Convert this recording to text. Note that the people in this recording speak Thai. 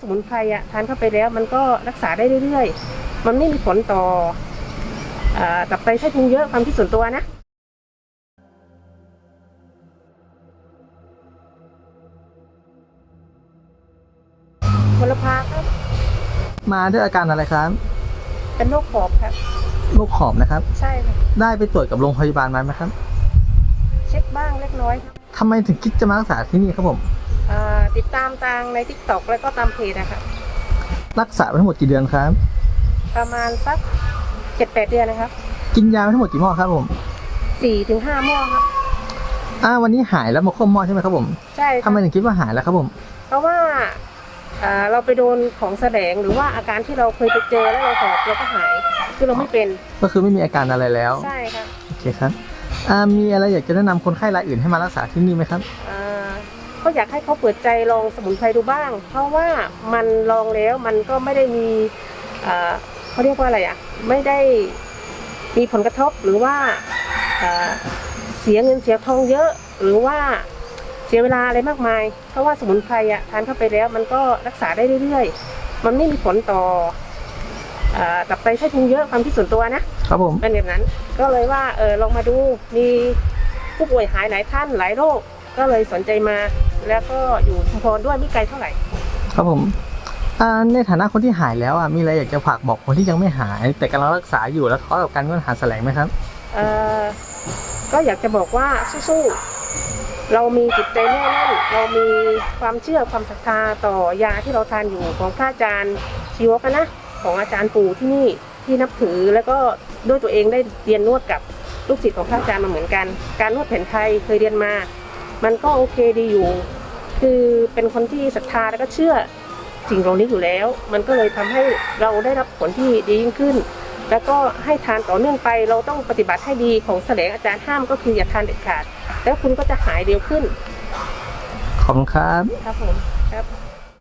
สมุนไพรอะทานเข้าไปแล้วมันก็รักษาได้เรื่อยๆ มันไม่มีผลต่ออ่าตับไตไส้พุงเยอะความคิดส่วนตัวนะมลภาครับ มาด้วยอาการอะไรครับ เป็นโรคหอบครับ โรคหอบนะครับ ใช่ค่ะ ได้ไปตรวจกับโรงพยาบาลมาไหมครับ เช็คบ้างเล็กน้อยครับทำไมถึงคิดจะมารักษาที่นี่ครับผมอ่า ติดตามทางใน t ิ k t o k แล้วก็ตามเพจนะครับรักษาไปทั้งหมดกี่เดือนครับ ประมาณสักเจ็ดแปดเดือนนะครับกินยาไปทั้งหมดกี่หม้อครับผมสี่ถึงห้าหม้อครับอ่าวันนี้หายแล้วมาคว่ำหม้อใช่ไหมครับผมใช่คทำรับไมถึงคิดว่าหายแล้วครับผมเพราะว่าอ่าเราไปโดนของแสดงหรือว่าอาการที่เราเคยไปเจอแล้วเราหอบเราก็หายคือเราไม่เป็นก็คือไม่มีอาการอะไรแล้วใช่ครับโอเคครับอ่ามีอะไรอยากจะแนะนำคนไข้รายอื่นให้มารักษาที่นี่ไหมครับ อ่า ก็อยากให้เขาเปิดใจลองสมุนไพรดูบ้าง เพราะว่ามันลองแล้วมันก็ไม่ได้มีอ่าเขาเรียกว่าอะไรอะไม่ได้มีผลกระทบหรือว่าอ่าเสียเงินเสียทองเยอะ หรือว่าเสียเวลาอะไรมากมาย เพราะว่าสมุนไพรอะทานเข้าไปแล้วมันก็รักษาได้เรื่อยๆ มันไม่มีผลต่ออ่าตับไตไส้พุงเยอะความคิดส่วนตัวนะครับผมเป็นแบบนั้นก็เลยว่าเออลองมาดูมีผู้ป่วยหายหลายท่านหลายโรคก็เลยสนใจมา แล้วก็อยู่ชุมพรด้วยไม่ไกลเท่าไหร่ ครับผมอ่าในฐานะคนที่หายแล้วอะมีอะไรอยากจะฝากบอกคนที่ยังไม่หาย แต่กำลังรักษาอยู่แล้วท้อกับการค้นหาแสลงไหมครับเออก็อยากจะบอกว่าสู้ๆเรามีจิตใจแน่แน่นเรามีความเชื่อความศรัทธาต่อยาที่เราทานอยู่ของพระอาจารย์ชีวกนะ ของอาจารย์ปู่ที่นี่ที่นับถือแล้วก็ด้วยตัวเองได้เรียนนวดกับลูกศิษย์ของพระอาจารย์มาเหมือนกัน การนวดแผนไทยเคยเรียนมา มันก็โอเคดีอยู่ คือเป็นคนที่ศรัทธาแล้วก็เชื่อสิ่งเหล่านี้อยู่แล้ว มันก็เลยทำให้เราได้รับผลที่ดียิ่งขึ้น แล้วก็ให้ทานต่อเนื่องไป เราต้องปฏิบัติให้ดีของแสลงอาจารย์ห้ามก็คืออย่าทานเด็ดขาด แล้วคุณก็จะหายเร็วขึ้น ขอบคุณครับ ครับผม ครับ